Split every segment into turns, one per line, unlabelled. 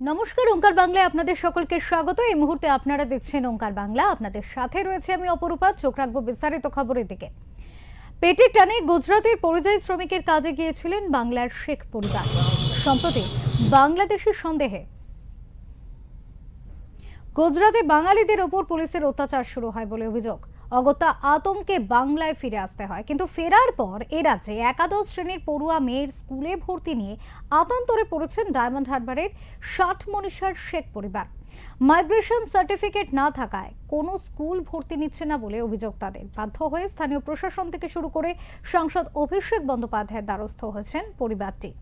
নমস্কার, ওঙ্কার বাংলায় আপনাদের সকলকে স্বাগত। এই মুহূর্তে আপনারা দেখছেন ওঙ্কার বাংলা। আপনাদের সাথে রয়েছে আমি অপরূপা, চোখ রাখব বিস্তারিত খবরের দিকে। পেটের টানে গুজরাতের পরিযায়ী শ্রমিকের কাজে গিয়েছিলেন বাংলার শেখ পরিবার। সম্প্রতি বাংলাদেশের সন্দেহে গুজরাতে বাঙালিদের ওপর পুলিশের অত্যাচার শুরু হয় বলে অভিযোগ। অগত্যা আতঙ্কে বাংলায় ফিরে আসতে হয়। কিন্তু ফেরার পর এ রাজ্যে একাদশ শ্রেণির পড়ুয়া মেয়ের স্কুলে ভর্তি নিয়ে আতন্তরে পড়েছেন ডায়মন্ড হারবারের ষাট মনীষার শেখ পরিবার। মাইগ্রেশন সার্টিফিকেট না থাকায় কোনো স্কুল ভর্তি নিচ্ছে না বলে অভিযোগ তাদের। বাধ্য হয়ে স্থানীয় প্রশাসন থেকে শুরু করে সাংসদ অভিষেক বন্দ্যোপাধ্যায়ের দ্বারস্থ হয়েছেন পরিবারটি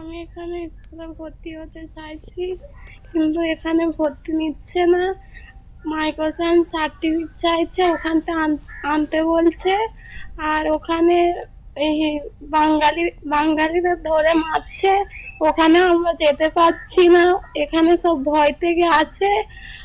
আমি এখানে স্কুলে ভর্তি হতে চাইছি, কিন্তু এখানে ভর্তি নিচ্ছে না। মাইক্রোসান সার্টিফিকেট চাইছে ওখান থেকে আন- আনতে বলছে। আর ওখানে এই বাঙালি, বাঙালিদের ধরে মারছে। ওখানে আমরা যেতে পারছি না, এখানে সব ভয় থেকে আছে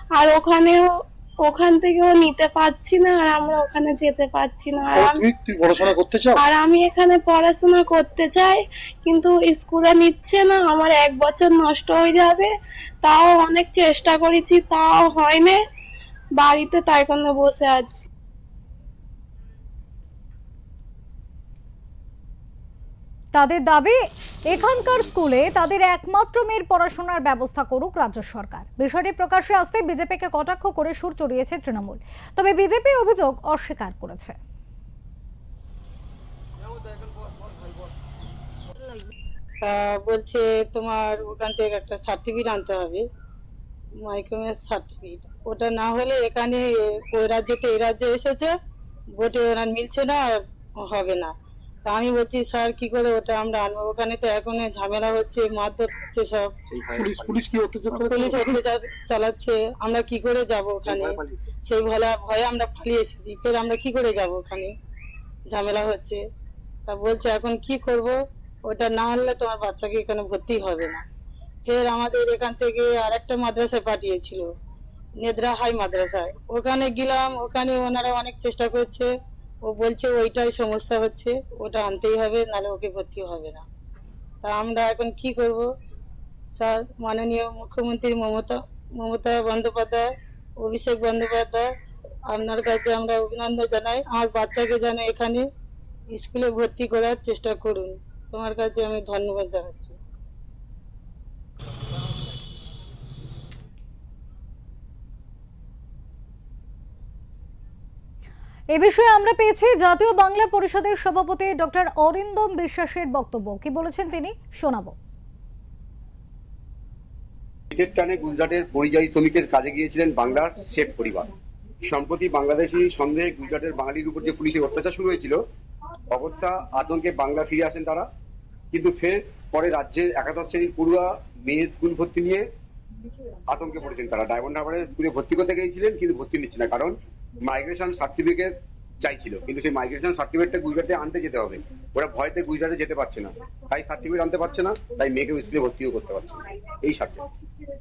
আর ওখানেও ওখান থেকেও নিতে পারছি না আর আমরা ওখানে যেতে পারছি না। আর আমি
পড়াশোনা করতে চাও?
আর আমি এখানে পড়াশোনা করতে চাই কিন্তু স্কুলে নিচ্ছে না আমার এক বছর নষ্ট হয়ে যাবে তাও অনেক চেষ্টা করেছি তাও হয়নি। বাড়িতে তাই কোনো বসে আছি।
তাদের দাবি, এখানকার স্কুলে তাদের একমাত্র মেয়ের পড়াশোনার ব্যবস্থা করুক রাজ্য সরকার। বিষয়টি প্রকাশ্যে আসতে বিজেপিকে কটাক্ষ করে সুর চড়িয়েছে তৃণমূল। তবে বিজেপি অভিযোগ অস্বীকার করেছে।
বলছে তোমার ওখান থেকে একটা সার্টিফিকেট আনতে হবে মাইক্রোমেস সার্টিফিকেট ওটা না হলে এখানে, ওই রাজ্যতে এই রাজ্যে এসেছে, ভোটে ওরা মিলছে না, হবে না। তা আমি বলছি স্যার কি করে ওটা আমরা আনব? ওখানে তো এখন ঝামেলা হচ্ছে মারধর হচ্ছে সব।
পুলিশ পুলিশ কি অত্যাচার
পুলিশ অত্যাচার চালাচ্ছে আমরা কি করে যাব ওখানে? সেই ভয়ে ভয়ে আমরা পালিয়ে এসেছি ফের আমরা কি করে যাব ওখানে? ঝামেলা হচ্ছে। তা বলছে এখন কি করব? ওটা না হলে তোমার বাচ্চাকে এখানে ভর্তি হবে না। ফের আমাদের এখান থেকে আরেকটা মাদ্রাসায় পাঠিয়েছিল নেদ্রা হাই মাদ্রাসায়। ওখানে গেলাম ওখানে ওনারা অনেক চেষ্টা করছে। ও বলছে ওইটাই সমস্যা হচ্ছে, ওটা আনতেই হবে, নাহলে ওকে ভর্তি হবে না। তা আমরা এখন কি করব? স্যার, মাননীয় মুখ্যমন্ত্রী মমতা মমতা বন্দ্যোপাধ্যায়, অভিষেক বন্দ্যোপাধ্যায়, আপনার কাছে আমরা অভিনন্দন জানাই। আমার বাচ্চাকে যেন এখানে স্কুলে ভর্তি করার চেষ্টা করুন। তোমার কাছে আমি ধন্যবাদ জানাচ্ছি।
এ বিষয়ে আমরা পেয়েছি জাতীয় বাংলা পরিষদের সভাপতি ডক্টর অরিন্দম বিশ্বাসের বক্তব্য। কি বলেছেন তিনি? শোনাবো।
পেটের টানে গুজরাটের পরিযায়ী শ্রমিকের কাজে গিয়েছিলেন বাংলার শেখ পরিবার। সম্প্রতি বাংলাদেশি সন্দেহে গুজরাটের বাঙালির উপর যে পুলিশের অত্যাচার শুরু হয়েছিল, অগত্যা আতঙ্কে বাংলা ফিরে আসেন তারা। কিন্তু ফের পরে রাজ্যের একাদশ শ্রেণির পড়ুয়া মেয়ে স্কুল ভর্তি নিয়ে আতঙ্কে পড়েছেন তারা। ডায়মন্ড হারবারের স্কুলে ভর্তি করতে গিয়েছিলেন, কিন্তু ভর্তি নিচ্ছে না। কারণ মাইগ্রেশন সার্টিফিকেট চাইছিল। কিন্তু সেই মাইগ্রেশন সার্টিফিকেটটা গুজরাটে আনতে যেতে হবে। ওরা ভয়তে গুজরাটে যেতে পারছে না। তাই সার্টিফিকেট আনতে পারছে না তাই মেয়েকে স্কুলে ভর্তিও করতে পারছে না। এই সার্টিফিকেট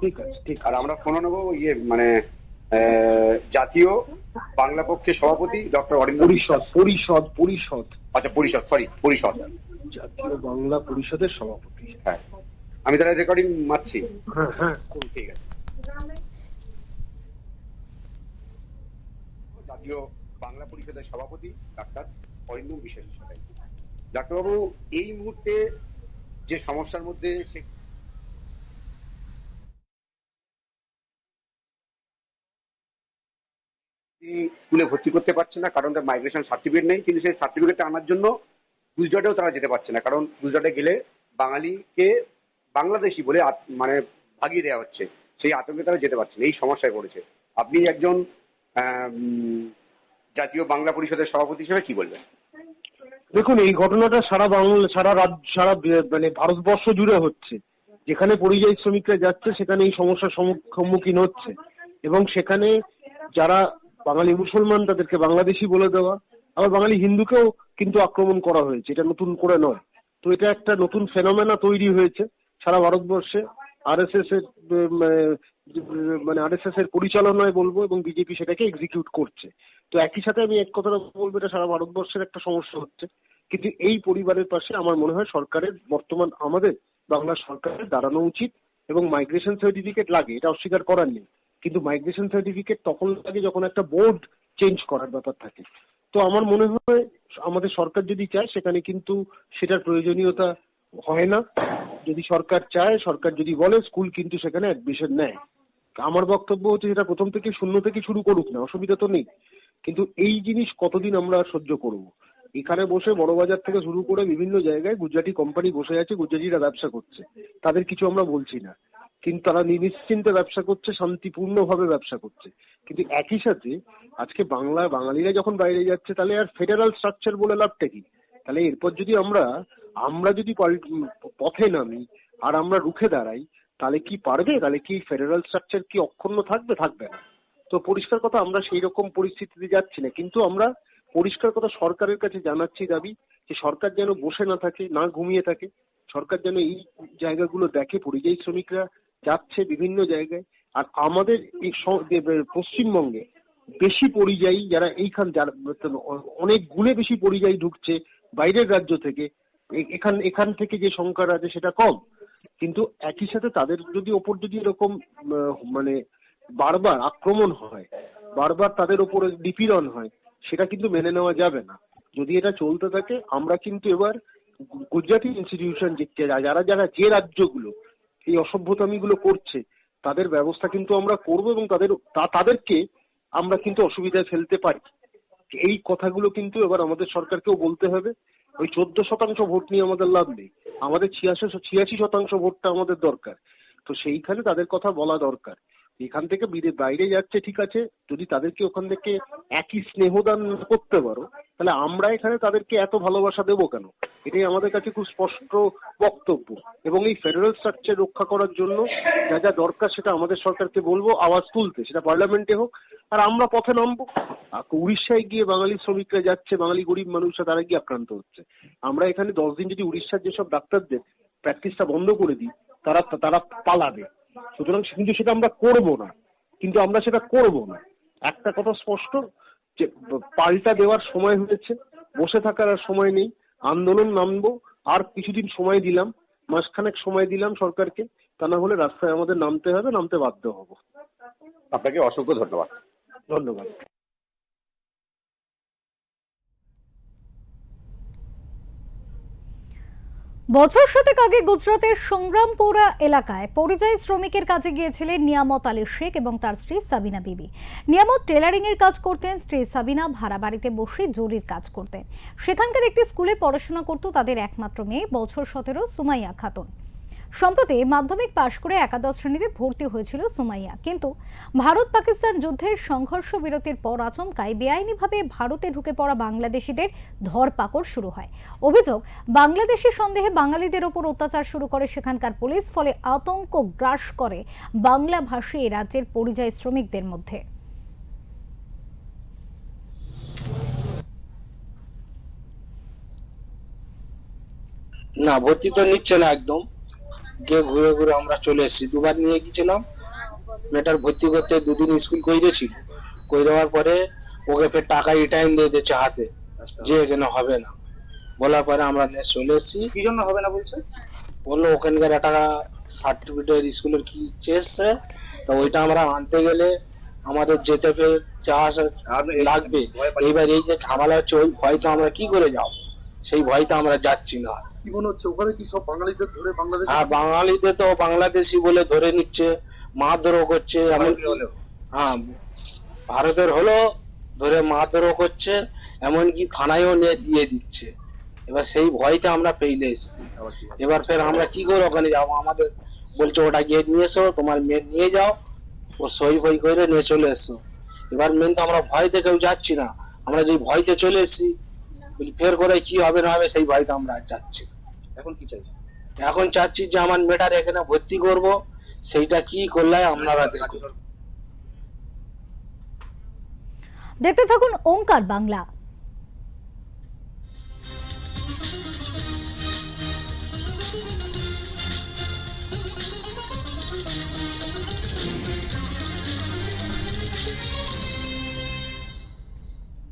ঠিক আছে ঠিক। আর আমরা ফোন নেব ইয়ে মানে জাতীয় বাংলা পক্ষের সভাপতি ডক্টর অরিন্দ
পরিষদ পরিষদ পরিষদ।
আচ্ছা পরিষদ সরি পরিষদ।
জাতীয় বাংলা পরিষদের সভাপতি।
হ্যাঁ। আমি তাহলে রেকর্ডিং মারছি।
হ্যাঁ হ্যাঁ
ঠিক আছে। জাতীয় বাংলা পরিষদের সভাপতি ডাক্তার অরিন্দম বিশ্বাসের সাথে ডাক্তারবাবু, এই মুহূর্তে যে সমস্যার মধ্যে স্কুলে ভর্তি করতে পারছে না, কারণ তার মাইগ্রেশন সার্টিফিকেট নেই। কিন্তু সেই সার্টিফিকেটটা আনার জন্য গুজরাটেও তারা যেতে পারছে না, কারণ গুজরাটে গেলে বাঙালিকে বাংলাদেশি বলে মানে ভাগিয়ে দেওয়া হচ্ছে। সেই আতঙ্কে তারা যেতে পারছে না, এই সমস্যায় পড়েছে। আপনি একজন জাতীয় বাংলা পরিষদের সভাপতি হিসেবে কি বলবেন?
দেখুন এই ঘটনাটা সারা বাংলা সারা রাজ্য সারা মানে ভারতবর্ষ জুড়ে হচ্ছে। যেখানে পরিযায়ী শ্রমিকরা যাচ্ছে সেখানে এই সমস্যার সম্মুখীন হচ্ছে। এবং সেখানে যারা বাঙালি মুসলমান তাদেরকে বাংলাদেশি বলে দেওয়া আবার বাঙালি হিন্দুকেও কিন্তু আক্রমণ করা হয়েছে। এটা নতুন করে নয়। তো এটা একটা নতুন ফেনোমেনা তৈরি হয়েছে সারা ভারতবর্ষে। আর এস এস আহ, মানে আরএসএস এর পরিচালনায় বলব এবং বিজেপি সেটাকে এক্সিকিউট করছে। তো একই সাথে আমি এক কথাটা বলব, এটা সারা ভারতবর্ষের একটা সমস্যা হচ্ছে। কিন্তু এই পরিবারের পাশে আমার মনে হয় সরকারের, বর্তমান আমাদের বাংলা সরকারের দাঁড়ানো উচিত এবং মাইগ্রেশন সার্টিফিকেট লাগে, এটা অস্বীকার করার নেই। কিন্তু মাইগ্রেশন সার্টিফিকেট তখন লাগে যখন একটা বোর্ড চেঞ্জ করার ব্যাপার থাকে। তো আমার মনে হয় আমাদের সরকার যদি চায়, সেখানে কিন্তু সেটার প্রয়োজনীয়তা হয় না। যদি সরকার চায়, সরকার যদি বলে, স্কুল কিন্তু সেখানে অ্যাডমিশন নেয়। আমার বক্তব্য হচ্ছে যেটা প্রথম থেকে শূন্য থেকে শুরু করুক না, অসুবিধা তো নেই। কিন্তু এই জিনিস কতদিন আমরা আর সহ্য করব? এখানে বসে বড় বাজার থেকে শুরু করে বিভিন্ন জায়গায় গুজরাটি কোম্পানি বসে আছে, গুজরাটিরা ব্যবসা করছে। তাদের কিছু আমরা বলছি না। কিন্তু তারা নিশ্চিন্তে ব্যবসা করছে, শান্তিপূর্ণভাবে ব্যবসা করছে। কিন্তু একই সাথে আজকে বাংলা, বাঙালিরা যখন বাইরে যাচ্ছে, তাহলে আর ফেডারাল স্ট্রাকচার বলে লাভটা কি? তাহলে এরপর যদি আমরা আমরা যদি পথে নামি, আর আমরা রুখে দাঁড়াই তাহলে কি পারবে? তাহলে কি ফেডারেল স্ট্রাকচার কি অক্ষুণ্ণ থাকবে? থাকবে না। তো পরিষ্কার কথা আমরা সেই রকম পরিস্থিতিতে যাচ্ছি না। কিন্তু আমরা পরিষ্কার কথা সরকারের কাছে জানাচ্ছি দাবি যে সরকার যেন বসে না থাকে, না ঘুমিয়ে থাকে। সরকার যেন এই জায়গাগুলো দেখে। পরিযায়ী শ্রমিকরা যাচ্ছে বিভিন্ন জায়গায়। আর আমাদের পশ্চিমবঙ্গে বেশি পরিযায়ী যারা এইখান, যারা অনেক গুণে বেশি পরিযায়ী ঢুকছে বাইরের রাজ্য থেকে। এখান এখান থেকে যে সংখ্যাটা আছে সেটা কম। কিন্তু একই সাথে তাদের যদি ওপর যদি এরকম মানে বারবার আক্রমণ হয়, বারবার তাদের ওপরে নিপীড়ন হয়, সেটা কিন্তু মেনে নেওয়া যাবে না। যদি এটা চলতে থাকে, আমরা কিন্তু এবার গুজরাটি ইনস্টিটিউশন যে যারা যারা যে রাজ্যগুলো এই অসভ্যতামিগুলো করছে, তাদের ব্যবস্থা কিন্তু আমরা করব এবং তাদের তাদেরকে আমরা কিন্তু অসুবিধায় ফেলতে পারি। এই কথাগুলো কিন্তু এবার আমাদের সরকারকেও বলতে হবে। ওই চোদ্দ শতাংশ ভোট নিয়ে আমাদের লাভ নেই। আমাদের ছিয়াশি ছিয়াশি শতাংশ ভোটটা আমাদের দরকার। তো সেইখানে তাদের কথা বলা দরকার। এখান থেকে বাইরে যাচ্ছে, ঠিক আছে, যদি তাদেরকে ওখান থেকে একই স্নেহদান করতে পারো, তাহলে আমরা এখানে তাদেরকে এত ভালোবাসা দেবো কেন? এটাই আমাদের কাছে খুব স্পষ্ট বক্তব্য। এবং এই ফেডারেল স্ট্রাকচার রক্ষা করার জন্য যা যা দরকার সেটা আমাদের সরকারকে বলব, আওয়াজ তুলতে, সেটা পার্লামেন্টে হোক আর আমরা পথে নামবো। উড়িষ্যায় গিয়ে বাঙালি শ্রমিকরা যাচ্ছে, বাঙালি গরিব মানুষরা তারা গিয়ে আক্রান্ত হচ্ছে। আমরা এখানে দশ দিন যদি উড়িষ্যার যেসব ডাক্তারদের প্র্যাকটিসটা বন্ধ করে দিই, তারা তারা পালাবে। সুতরাং কিন্তু সেটা আমরা করব না। কিন্তু আমরা সেটা করব না। একটা কথা স্পষ্ট, যে পাল্টা দেওয়ার সময় হয়েছে, বসে থাকার আর সময় নেই, আন্দোলন নামবো, আর কিছুদিন সময় দিলাম, মাসখানেক সময় দিলাম সরকারকে, তা না হলে রাস্তায় আমাদের নামতে হবে, নামতে বাধ্য হব।
আপনাকে অসংখ্য ধন্যবাদ।
ধন্যবাদ।
বছর শতেক আগে গুজরাতের সংগ্রামপুরা এলাকায় পরিযায়ী শ্রমিকের কাজে গিয়েছিলেন নিয়ামত আলী শেখ এবং তার স্ত্রী সাবিনা বিবি। নিয়ামত টেলারিং এর কাজ করতেন, স্ত্রী সাবিনা ভাড়া বাড়িতে বসে জরির কাজ করতেন। সেখানকার একটি স্কুলে পড়াশোনা করত তাদের একমাত্র মেয়ে, বছর সতেরো সুমাইয়া খাতুন। সম্প্রতি মাধ্যমিক পাশ করে একাদশ শ্রেণীতে ভর্তি হয়েছিল সুমাইয়া। কিন্তু ভারত পাকিস্তান যুদ্ধের সংঘর্ষ বিরতির পর আচমকায় বেআইনিভাবে ভারতে ঢুকে পড়া বাংলাদেশিদের ধরপাকড় শুরু হয়। অভিযোগ, বাংলাদেশি সন্দেহে বাঙালিদের ওপর অত্যাচার শুরু করে সেখানকার পুলিশ, ফলে আতঙ্ক গ্রাস করে বাংলাভাষী এ রাজ্যের পরিযায়ী শ্রমিকদের মধ্যে।
না, ভর্তি তো নিচ্ছে না একদম। গিয়ে ঘুরে ঘুরে আমরা চলে এসেছি। দুবার নিয়ে গেছিলাম মেয়েটার ভর্তি করতে দুদিন স্কুল কইরেছিল কই দেওয়ার পরে ওকে ফের টাকা রিটার্ন দিয়ে দিচ্ছে হাতে। যে এখানে হবে না। বলার পরে আমরা নিয়ে চলে এসেছি।
কি জন্য হবে না বলছে?
বলল ওখানকার একটা সার্টিফিকেট স্কুলের কি চেয়েছে? তো ওইটা আমরা আনতে গেলে আমাদের যেতে ফের যা লাগবে। এইবার এই যে ঝামেলা হচ্ছে ওই ভয় তো আমরা কি করে যাব? সেই ভয়তে আমরা যাচ্ছি না।
কি মনে হচ্ছে ওখানে কি সব বাঙালিদের ধরে বাংলাদেশ?
আর বাঙালিদের তো বাংলাদেশি বলে ধরে নিচ্ছে মারধরও করছে হ্যাঁ ভারতের হলো ধরে মারধরও করছে এমনকি থানায়ও নিয়ে দিয়ে দিচ্ছে। এবার সেই ভয়তে আমরা পেইলে এসেছি। এবার ফের আমরা কি করে ওখানে যাব আমাদের বলছে ওটা গিয়ে নিয়ে এসো তোমার মেয়ে নিয়ে যাও ও সই ফই করে নিয়ে চলে এসো। এবার মেন তো আমরা ভয়তে কেউ যাচ্ছি না। আমরা যদি ভয়তে চলে এসেছি বলি ফের কোথায় কি হবে না হবে সেই ভয় তো আমরা চাচ্ছি
এখন কি চাইছি
এখন চাচ্ছি যে আমার মেটার এখানে ভর্তি করব সেইটা কি করলে আপনারা দেখুন।
দেখতে থাকুন ওঙ্কার বাংলা।